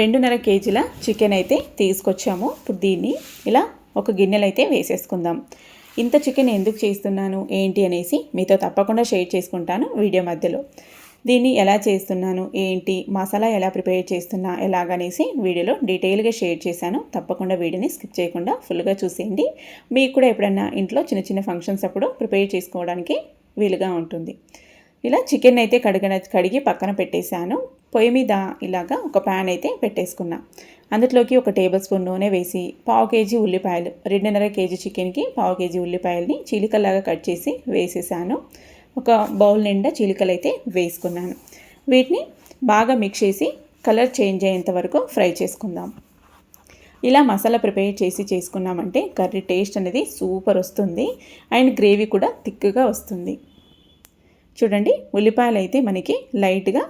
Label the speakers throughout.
Speaker 1: రెండున్నర కేజీల చికెన్ అయితే తీసుకొచ్చాము. ఇప్పుడు దీన్ని ఇలా ఒక గిన్నెలు అయితే వేసేసుకుందాం. ఇంత చికెన్ ఎందుకు చేస్తున్నాను? ఏంటి అనేసి మీతో తప్పకుండా షేర్ చేసుకుంటాను వీడియో మధ్యలో. దీన్ని ఎలా చేస్తున్నాను? ఏంటి? మసాలా ఎలా ప్రిపేర్ చేస్తున్నా? ఎలాగనేసి వీడియోలో డీటెయిల్గా షేర్ చేశాను. తప్పకుండా వీడియోని స్కిప్ చేయకుండా ఫుల్గా చూసేయండి. మీకు కూడా ఎప్పుడన్నా ఇంట్లో చిన్న చిన్న ఫంక్షన్స్ అప్పుడు ప్రిపేర్ చేసుకోవడానికి వీలుగా ఉంటుంది. ఇలా చికెన్ అయితే కడిగిన కడిగి పక్కన పెట్టేశాను. పొయ్యి మీద ఇలాగా ఒక ప్యాన్ అయితే పెట్టేసుకున్నా. అందులోకి ఒక టేబుల్ స్పూన్ నూనె వేసి పావు కేజీ ఉల్లిపాయలు రెండున్నర కేజీ చికెన్కి పావు కేజీ ఉల్లిపాయలని చిలికలాగా కట్ చేసి వేసేసాను. ఒక బౌల్ నిండా చీలికలు అయితే వేసుకున్నాను. వీటిని బాగా మిక్స్ చేసి కలర్ చేంజ్ అయ్యేంత వరకు ఫ్రై చేసుకుందాం. ఇలా మసాలా ప్రిపేర్ చేసి చేసుకున్నామంటే కర్రీ టేస్ట్ అనేది సూపర్ వస్తుంది. అండ్ గ్రేవీ కూడా థిక్గా వస్తుంది. చూడండి ఉల్లిపాయలు అయితే మనకి లైట్గా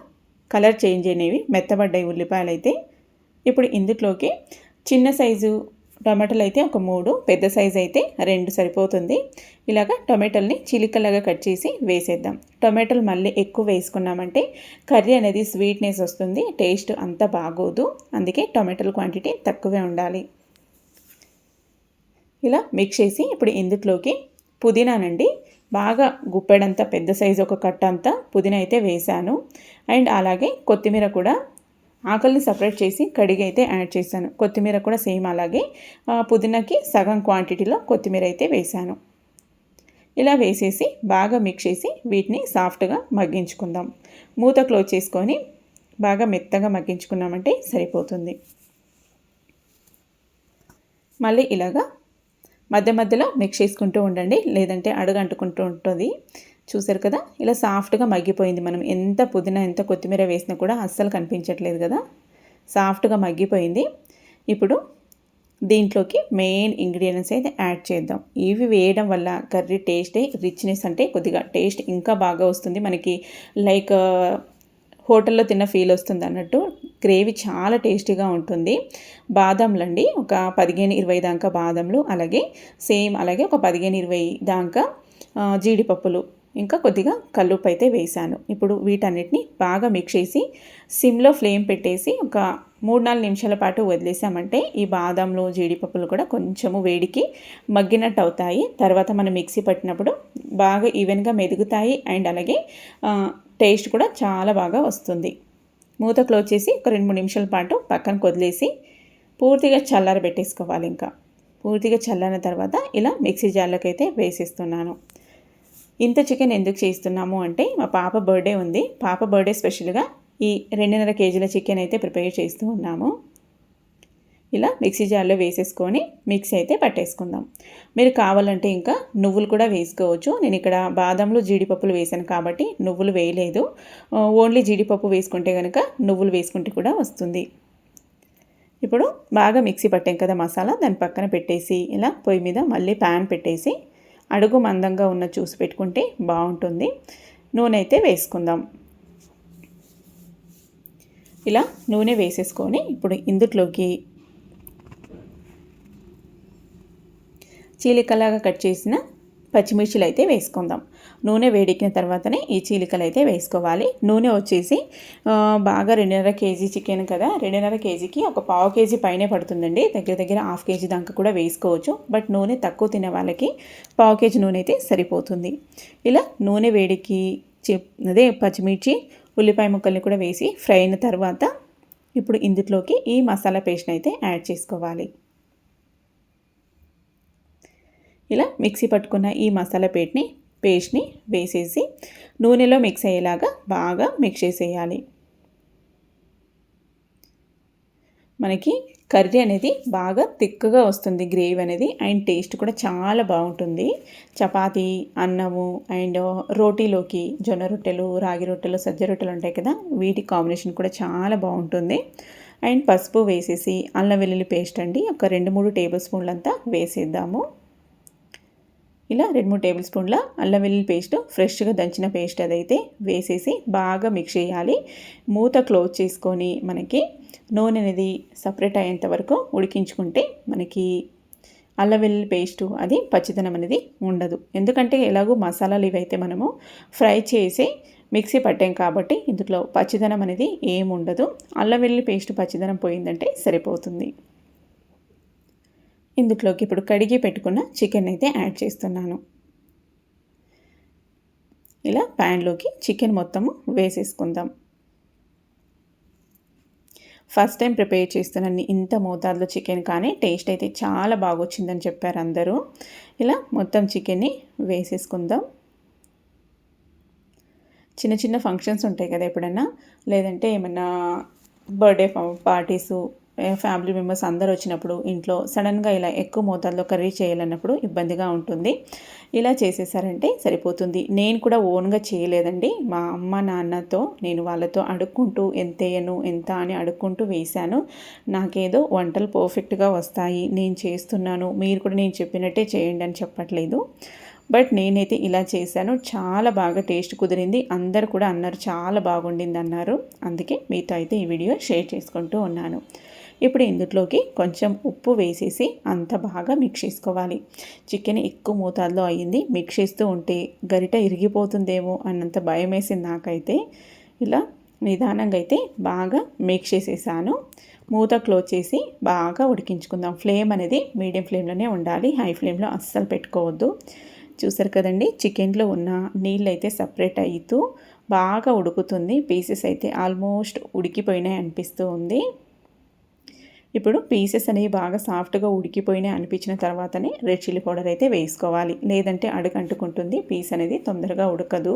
Speaker 1: కలర్ చేంజ్ అయినవి మెత్తబడ్డాయి ఉల్లిపాయలు అయితే ఇప్పుడు ఇందులోకి చిన్న సైజు టమాటాలు అయితే ఒక మూడు పెద్ద సైజు అయితే రెండు సరిపోతుంది. ఇలాగ టొమాటోల్ని చిలికలాగా కట్ చేసి వేసేద్దాం. టొమాటోలు మళ్ళీ ఎక్కువ వేసుకున్నామంటే కర్రీ అనేది స్వీట్నెస్ వస్తుంది టేస్ట్ అంత బాగోదు. అందుకే టొమాటోల క్వాంటిటీ తక్కువే ఉండాలి. ఇలా మిక్స్ చేసి ఇప్పుడు ఇందులోకి పుదీనానండి బాగా గుప్పెడంత పెద్ద సైజు ఒక కట్ట అంతా పుదీనా అయితే వేశాను. అండ్ అలాగే కొత్తిమీర కూడా ఆకలిని సపరేట్ చేసి కడిగి అయితే యాడ్ చేశాను. కొత్తిమీర కూడా సేమ్ అలాగే పుదీనాకి సగం క్వాంటిటీలో కొత్తిమీర అయితే వేశాను. ఇలా వేసేసి బాగా మిక్స్ చేసి వీటిని సాఫ్ట్గా మగ్గించుకుందాం. మూత క్లోజ్ చేసుకొని బాగా మెత్తగా మగ్గించుకున్నామంటే సరిపోతుంది. మళ్ళీ ఇలాగా మధ్య మధ్యలో మిక్స్ చేసుకుంటూ ఉండండి. లేదంటే అడుగు అంటుకుంటూ ఉంటుంది. చూసారు కదా? ఇలా సాఫ్ట్గా మగ్గిపోయింది. మనం ఎంత పుదీనా ఎంత కొత్తిమీర వేసినా కూడా అస్సలు కనిపించట్లేదు కదా? సాఫ్ట్గా మగ్గిపోయింది. ఇప్పుడు దీంట్లోకి మెయిన్ ఇంగ్రీడియంట్స్ అయితే యాడ్ చేద్దాం. ఇవి వేయడం వల్ల కర్రీ టేస్ట్ రిచ్నెస్ అంటే కొద్దిగా టేస్ట్ ఇంకా బాగా వస్తుంది. మనకి లైక్ హోటల్లో తిన్న ఫీల్ వస్తుంది అన్నట్టు. గ్రేవీ చాలా టేస్టీగా ఉంటుంది. బాదంలండి. ఒక పదిహేను ఇరవై దాకా బాదంలు అలాగే సేమ్ అలాగే ఒక పదిహేను ఇరవై దాకా జీడిపప్పులు ఇంకా కొద్దిగా కల్లుప్పు అయితే వేశాను. ఇప్పుడు వీటన్నిటిని బాగా మిక్స్ చేసి సిమ్లో ఫ్లేమ్ పెట్టేసి ఒక మూడు నాలుగు నిమిషాల పాటు వదిలేసామంటే ఈ బాదంలు జీడిపప్పులు కూడా కొంచెము వేడికి మగ్గినట్టు అవుతాయి. తర్వాత మనం మిక్సీ పట్టినప్పుడు బాగా ఈవెన్గా మెదుగుతాయి. అండ్ అలాగే టేస్ట్ కూడా చాలా బాగా వస్తుంది. మూత క్లోజ్ చేసి ఒక రెండు మూడు నిమిషాల పాటు పక్కన వదిలేసి పూర్తిగా చల్లార పెట్టేసుకోవాలి ఇంకా. పూర్తిగా చల్లారిన తర్వాత ఇలా మిక్సీ జార్లోకి అయితే వేసేస్తున్నాను. ఇంత చికెన్ ఎందుకు చేస్తున్నాము అంటే మా పాప బర్త్డే ఉంది. పాప బర్త్డే స్పెషల్గా ఈ రెండున్నర కేజీల చికెన్ అయితే ప్రిపేర్ చేస్తూ ఉన్నాము. ఇలా మిక్సీ జార్లో వేసేసుకొని మిక్సీ అయితే పట్టేసుకుందాం. మీరు కావాలంటే ఇంకా నువ్వులు కూడా వేసుకోవచ్చు. నేను ఇక్కడ బాదంలో జీడిపప్పులు వేసాను కాబట్టి నువ్వులు వేయలేదు. ఓన్లీ జీడిపప్పు వేసుకుంటే కనుక నువ్వులు వేసుకుంటే కూడా వస్తుంది. ఇప్పుడు బాగా మిక్సీ పట్టాం కదా మసాలా దాని పక్కన పెట్టేసి ఇలా పొయ్యి మీద మళ్ళీ ప్యాన్ పెట్టేసి అడుగు మందంగా ఉన్న చూసి పెట్టుకుంటే బాగుంటుంది. నూనె అయితే వేసుకుందాం. ఇలా నూనె వేసేసుకొని ఇప్పుడు ఇందులోకి చీలికలాగా కట్ చేసిన పచ్చిమిర్చిలు అయితే వేసుకుందాం. నూనె వేడెక్కిన తర్వాతనే ఈ చీలికలు అయితే వేసుకోవాలి. నూనె వచ్చేసి బాగా రెండున్నర కేజీ చికెన్ కదా రెండున్నర కేజీకి ఒక పావు కేజీ పైనే పడుతుందండి. దగ్గర దగ్గర హాఫ్ కేజీ దాకా కూడా వేసుకోవచ్చు. బట్ నూనె తక్కువ తినే వాళ్ళకి పావు కేజీ నూనె అయితే సరిపోతుంది. ఇలా నూనె వేడికి అదే పచ్చిమిర్చి ఉల్లిపాయ ముక్కల్ని కూడా వేసి ఫ్రై అయిన తర్వాత ఇప్పుడు ఇందులోకి ఈ మసాలా పేస్ట్ని అయితే యాడ్ చేసుకోవాలి. ఇలా మిక్సీ పట్టుకున్న ఈ మసాలా పేట్ని పేస్ట్ని వేసేసి నూనెలో మిక్స్ అయ్యేలాగా బాగా మిక్స్ చేసేయాలి. మనకి కర్రీ అనేది బాగా తిక్కగా వస్తుంది గ్రేవీ అనేది. అండ్ టేస్ట్ కూడా చాలా బాగుంటుంది. చపాతి అన్నము అండ్ రోటీలోకి జొన్న రొట్టెలు రాగి రొట్టెలు సజ్జ రొట్టెలు ఉంటాయి కదా వీటి కాంబినేషన్ కూడా చాలా బాగుంటుంది. అండ్ పసుపు వేసేసి అల్లం వెల్లుల్లి పేస్ట్ అండి ఒక రెండు మూడు టేబుల్ స్పూన్లంతా వేసేద్దాము. ఇలా రెండు మూడు టేబుల్ స్పూన్ల అల్లం వెల్లుల్లి పేస్ట్ ఫ్రెష్గా దంచిన పేస్ట్ అదైతే వేసేసి బాగా మిక్స్ చేయాలి. మూత క్లోజ్ చేసుకొని మనకి నూనె అనేది సపరేట్ అయ్యేంత వరకు ఉడికించుకుంటే మనకి అల్లం వెల్లుల్లి పేస్టు అది పచ్చిదనం అనేది ఉండదు. ఎందుకంటే ఎలాగో మసాలాలు ఇవైతే మనము ఫ్రై చేసి మిక్సీ పట్టాం కాబట్టి ఇందులో పచ్చిదనం అనేది ఏముండదు అల్లం వెల్లుల్లి పేస్ట్ పచ్చిదనం పోయిందంటే సరిపోతుంది. ఇందులోకి ఇప్పుడు కడిగి పెట్టుకున్న చికెన్ అయితే యాడ్ చేస్తున్నాను. ఇలా ప్యాన్లోకి చికెన్ మొత్తము వేసేసుకుందాం. ఫస్ట్ టైం ప్రిపేర్ చేస్తున్నాను ఇంత మోతాదులో చికెన్ కానీ టేస్ట్ అయితే చాలా బాగా వచ్చిందని చెప్పారు అందరూ. ఇలా మొత్తం చికెన్ని వేసేసుకుందాం. చిన్న చిన్న ఫంక్షన్స్ ఉంటాయి కదా ఎప్పుడన్నా? లేదంటే ఏమన్నా బర్త్డే పార్టీసు ఫ్యామిలీ మెంబర్స్ అందరు వచ్చినప్పుడు ఇంట్లో సడన్గా ఇలా ఎక్కువ మోతాదులో కర్రీ చేయాలన్నప్పుడు ఇబ్బందిగా ఉంటుంది. ఇలా చేసేసారంటే సరిపోతుంది. నేను కూడా ఓన్గా చేయలేదండి. మా అమ్మ నాన్నతో నేను వాళ్ళతో అడుక్కుంటూ ఎంతేయను ఎంత? అని అడుక్కుంటూ వేశాను. నాకేదో వంటలు పర్ఫెక్ట్గా వస్తాయి. నేను చేస్తున్నాను. మీరు కూడా నేను చెప్పినట్టే చేయండి అని చెప్పట్లేదు. బట్ నేనైతే ఇలా చేశాను. చాలా బాగా టేస్ట్ కుదిరింది. అందరు కూడా అన్నారు చాలా బాగుండింది అన్నారు అందుకే మీతో అయితే ఈ వీడియో షేర్ చేసుకుంటూ ఉన్నాను. ఇప్పుడు ఇందులోకి కొంచెం ఉప్పు వేసేసి అంత బాగా మిక్స్ చేసుకోవాలి. చికెన్ ఎక్కువ మోతాదులో అయ్యింది. మిక్స్ చేస్తూ ఉంటే గరిట ఇరిగిపోతుందేమో అన్నంత భయం వేసింది నాకైతే. ఇలా నిదానంగా అయితే బాగా మిక్స్ చేసేసాను. మూత క్లోజ్ చేసి బాగా ఉడికించుకుందాం. ఫ్లేమ్ అనేది మీడియం ఫ్లేమ్లోనే ఉండాలి. హై ఫ్లేమ్లో అస్సలు పెట్టుకోవద్దు. చూసారు కదండి? చికెన్లో ఉన్న నీళ్ళు అయితే సపరేట్ అవుతూ బాగా ఉడుకుతుంది. పీసెస్ అయితే ఆల్మోస్ట్ ఉడికిపోయినాయి అనిపిస్తూ ఉంది. ఇప్పుడు పీసెస్ అనేవి బాగా సాఫ్ట్గా ఉడికిపోయినాయి అనిపించిన తర్వాతనే రెడ్ చిల్లీ పౌడర్ అయితే వేసుకోవాలి. లేదంటే అడుగు అంటుకుంటుంది పీస్ అనేది తొందరగా ఉడకదు.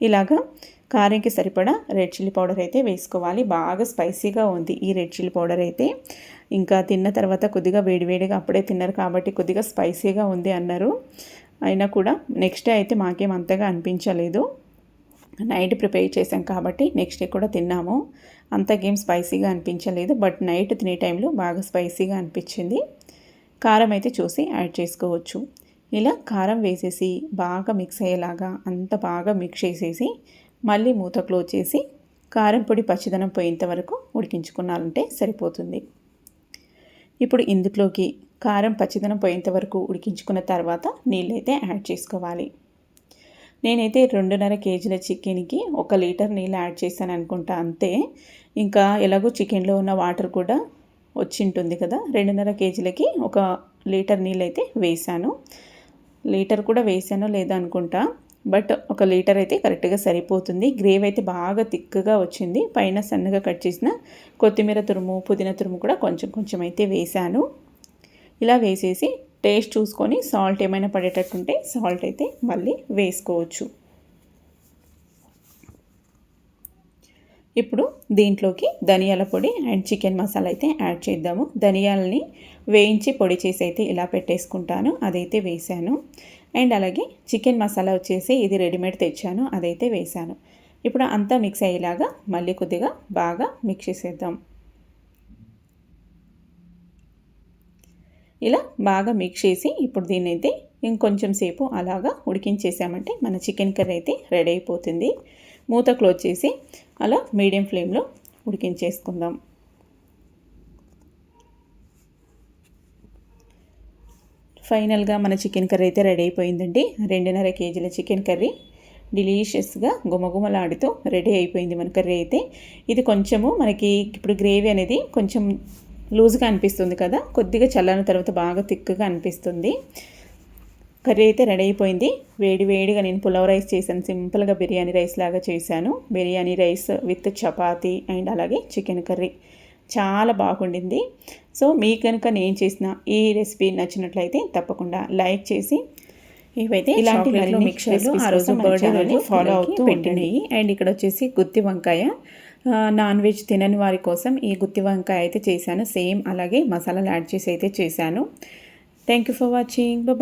Speaker 1: ఇలాగా కారంకి సరిపడా రెడ్ చిల్లీ పౌడర్ అయితే వేసుకోవాలి. బాగా స్పైసీగా ఉంది ఈ రెడ్ చిల్లీ పౌడర్ అయితే. ఇంకా తిన్న తర్వాత కొద్దిగా వేడివేడిగా అప్పుడే తిన్నారు కాబట్టి కొద్దిగా స్పైసీగా ఉంది అన్నారు. అయినా కూడా నెక్స్ట్ డే అయితే మాకేం అంతగా అనిపించలేదు. నైట్ ప్రిపేర్ చేసాం కాబట్టి నెక్స్ట్ డే కూడా తిన్నాము. అంత గేమ్ స్పైసీగా అనిపించలేదు బట్ నైట్ తినే టైంలో బాగా స్పైసీగా అనిపించింది. కారం అయితే చూసి యాడ్ చేసుకోవచ్చు. ఇలా కారం వేసేసి బాగా మిక్స్ అయ్యేలాగా అంత బాగా మిక్స్ చేసేసి మళ్ళీ మూత క్లోజ్ చేసి కారం పొడి పచ్చిదనం పోయేంత వరకు ఉడికించుకున్నారంటే సరిపోతుంది. ఇప్పుడు ఇందులోకి కారం పచ్చిదనం పోయేంత వరకు ఉడికించుకున్న తర్వాత నీళ్ళైతే యాడ్ చేసుకోవాలి. నేనైతే రెండున్నర కేజీల చికెన్కి ఒక లీటర్ నీళ్ళు యాడ్ చేశాను అనుకుంటా అంతే. ఇంకా ఎలాగో చికెన్లో ఉన్న వాటర్ కూడా వచ్చింటుంది కదా రెండున్నర కేజీలకి ఒక లీటర్ నీళ్ళు అయితే వేసాను లీటర్ కూడా వేసానో లేదా అనుకుంటా బట్ ఒక లీటర్ అయితే కరెక్ట్గా సరిపోతుంది. గ్రేవ్ అయితే బాగా తిక్కగా వచ్చింది. పైన సన్నగా కట్ చేసిన కొత్తిమీర తురుము పుదీనా తురుము కూడా కొంచెం కొంచెం అయితే వేసాను ఇలా వేసేసి టేస్ట్ చూసుకొని సాల్ట్ ఏమైనా పడేటట్టుంటే సాల్ట్ అయితే మళ్ళీ వేసుకోవచ్చు. ఇప్పుడు దీంట్లోకి ధనియాల పొడి అండ్ చికెన్ మసాలా అయితే యాడ్ చేద్దాము. ధనియాలని వేయించి పొడి చేసి అయితే ఇలా పెట్టేసుకుంటాను. అదైతే వేసాను అండ్ అలాగే చికెన్ మసాలా వచ్చేసి ఇది రెడీమేడ్ తెచ్చాను. అదైతే వేసాను ఇప్పుడు అంతా మిక్స్ అయ్యేలాగా మళ్ళీ కొద్దిగా బాగా మిక్స్ చేసేద్దాం. ఇలా బాగా మిక్స్ చేసి ఇప్పుడు దీన్ని అయితే ఇంకొంచెం సేపు అలాగా ఉడికించేసామంటే మన చికెన్ కర్రీ అయితే రెడీ అయిపోతుంది. మూత క్లోజ్ చేసి అలా మీడియం ఫ్లేమ్లో ఉడికించేసుకుందాం. ఫైనల్గా మన చికెన్ కర్రీ అయితే రెడీ అయిపోయిందండి. రెండున్నర కేజీల చికెన్ కర్రీ డిలీషియస్గా గుమగుమలాడుతూ రెడీ అయిపోయింది మన కర్రీ అయితే. ఇది కొంచెము మనకి ఇప్పుడు గ్రేవీ అనేది కొంచెం లూజ్గా అనిపిస్తుంది కదా? కొద్దిగా చల్లని తర్వాత బాగా థిక్గా అనిపిస్తుంది. కర్రీ అయితే రెడీ అయిపోయింది. వేడి వేడిగా నేను పులావ్ రైస్ చేశాను. సింపుల్గా బిర్యానీ రైస్ లాగా చేశాను. Biryani rice with chapati and అలాగే చికెన్ కర్రీ. చాలా బాగుండింది. సో మీకు కనుక నేను చేసిన ఈ రెసిపీ నచ్చినట్లయితే తప్పకుండా లైక్ చేసి ఇవైతే ఇలాంటి మిక్చర్లు ఆ రోజు బర్త్డే ఫాలో అవుతూ పెట్టినాయి అండ్ ఇక్కడ వచ్చేసి గుత్తి వంకాయ. నాన్ వెజ్ తినని వారి కోసం ఈ గుత్తి వంకాయ అయితే చేశాను. సేమ్ అలాగే మసాలాలు యాడ్ చేసి అయితే చేశాను. Thank you for watching Baba